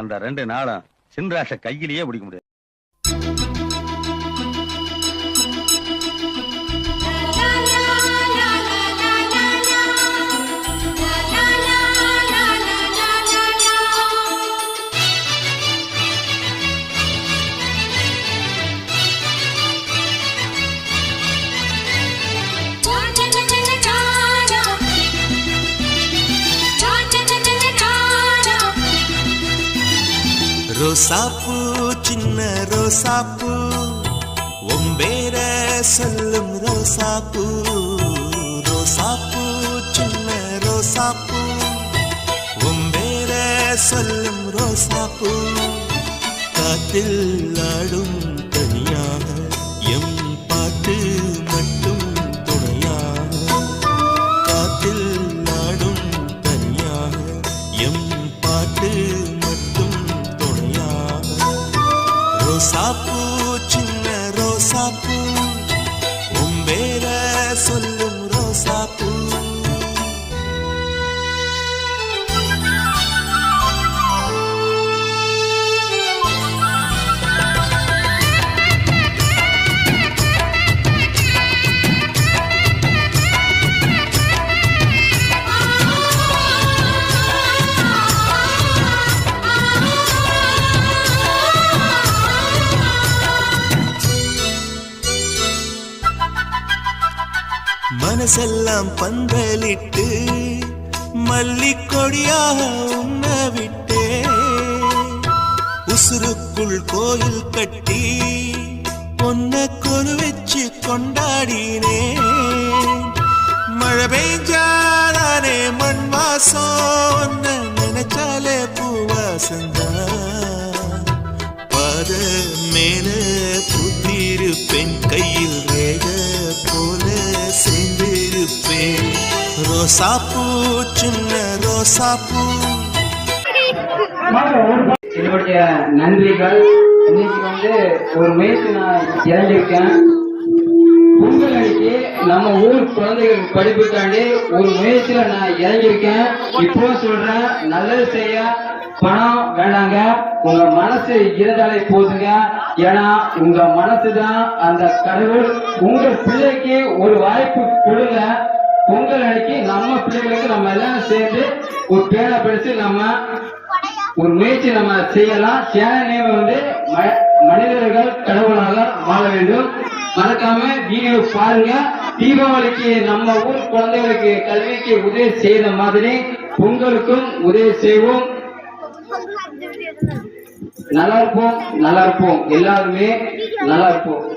அந்த ரெண்டு நாளும் சின்ராச கையிலேயே பிடிக்க முடியாது. ரோசாப்பூ சின்ன ரோசாப்பூ. ஒம்பேர சொல்லும் ரோசாப்பூ. ரோசாப்பூ சின்ன ரோசாப்பூ. ஒம்பேர சொல்லும் ரோசாப்பூ. காத்தில் ஆடும் தனியாக எம் பாட்டு மட்டும் துணையாக. காத்தில் ஆடும் தனியாக எம் பாட்டு ரோசாப்பூ சின்ன ரோசாப்பூ. உம்பேர சொல்லும் ரோசாப்பூ. மனசெல்லாம் பந்தலிட்டு மல்லிக்கொடியாக உண்ண விட்டே. உசுருக்குள் கோயில் கட்டி பொன்ன கொரு வச்சு கொண்டாடினே. மழை பெய்ஞ்சாதானே மண் வாசம் நினைச்சாலே பூவாசந்தான். ரோசாப்பூ சின்ன ரோசாப்பூ என்னுடைய நன்றிகள். இன்னைக்கு வந்து ஒரு முயற்சி நான் இறங்கியிருக்கேன். உங்களுக்கு நம்ம ஊர் குழந்தைகள் படிப்புக்காண்டி ஒரு முயற்சியில நான் இறங்கியிருக்கேன். இப்போ சொல்றேன் நல்லது செய்ய பணம் வேணாங்க உங்க மனசு இருந்தாலே போதுங்க. ஏன்னா உங்க மனசு தான் அந்த கடவுள். உங்க பிள்ளைக்கு ஒரு வாய்ப்பு கொடுங்க. நம்ம பிள்ளைகளுக்கு நம்ம எல்லாம் சேர்ந்து ஒரு பேரை படிச்சு நம்ம ஒரு முயற்சி நம்ம செய்யலாம். சேன வந்து ம- மனிதர்கள் கடவுளாக வாழ வேண்டும். மறக்காம வீடியோ பாருங்க. தீபாவளிக்கு நம்ம ஊர் குழந்தைகளுக்கு கல்விக்கு உதவி செய்த மாதிரி பொங்கலுக்கும் உதவி செய்வோம். நல்லா இருப்போம் நல்லா இருப்போம். எல்லாருமே நல்லா இருப்போம்.